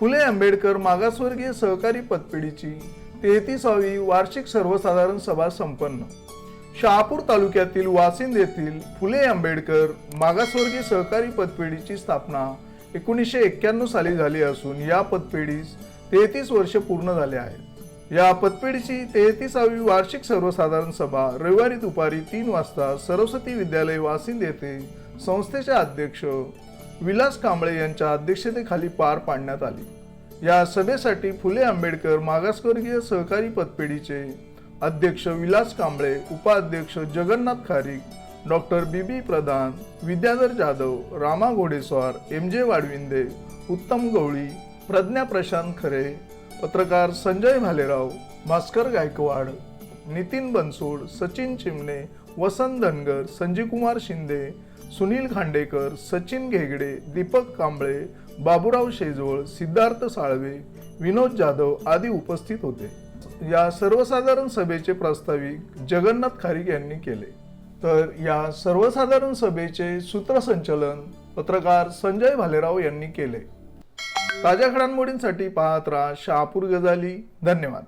फुले आंबेडकर मागासवर्गीय सहकारी पतपेढीची तेहतीसावी वार्षिक सर्वसाधारण सभा संपन्न. शहापूर तालुक्यातील वासिंद येथील फुले आंबेडकर मागासवर्गीय सहकारी पतपेढीची स्थापना एकोणीसशे एक्क्याण्णव साली झाली असून या पतपेढीस तेहतीस वर्ष पूर्ण झाले आहेत. या पतपेढीची तेहतीसावी वार्षिक सर्वसाधारण सभा रविवारी दुपारी तीन वाजता सरस्वती विद्यालय वासिंद येथे संस्थेचे अध्यक्ष विलास कांबळे यांच्या अध्यक्षतेखाली पार पाडण्यात आली. या सभेसाठी फुले आंबेडकर मागासवर्गीय सहकारी पतपेढीचे अध्यक्ष विलास कांबळे उपाध्यक्ष Jagannath Kharik doctor B B Pradhan Vidyadhar Jadhav Rama Ghodeswar M J Wadvinde Uttam गवळी प्रज्ञा प्रशांत खरे पत्रकार संजय भालेराव भास्कर गायकवाड नितीन बनसोड सचिन चिमणे वसंत धनगर संजीवकुमार शिंदे सुनील खांडेकर सचिन घेगडे दीपक कांबळे बाबूराव शेजवळ सिद्धार्थ साळवे विनोद जाधव आदी उपस्थित होते. या सर्वसाधारण सभेचे प्रास्ताविक जगन्नाथ खारीक यांनी केले. तर या सर्वसाधारण सभेचे सूत्रसंचलन पत्रकार संजय भालेराव यांनी केले. ताज्या घडामोडींसाठी पाहत राहा शहापूर गजाली धन्यवाद.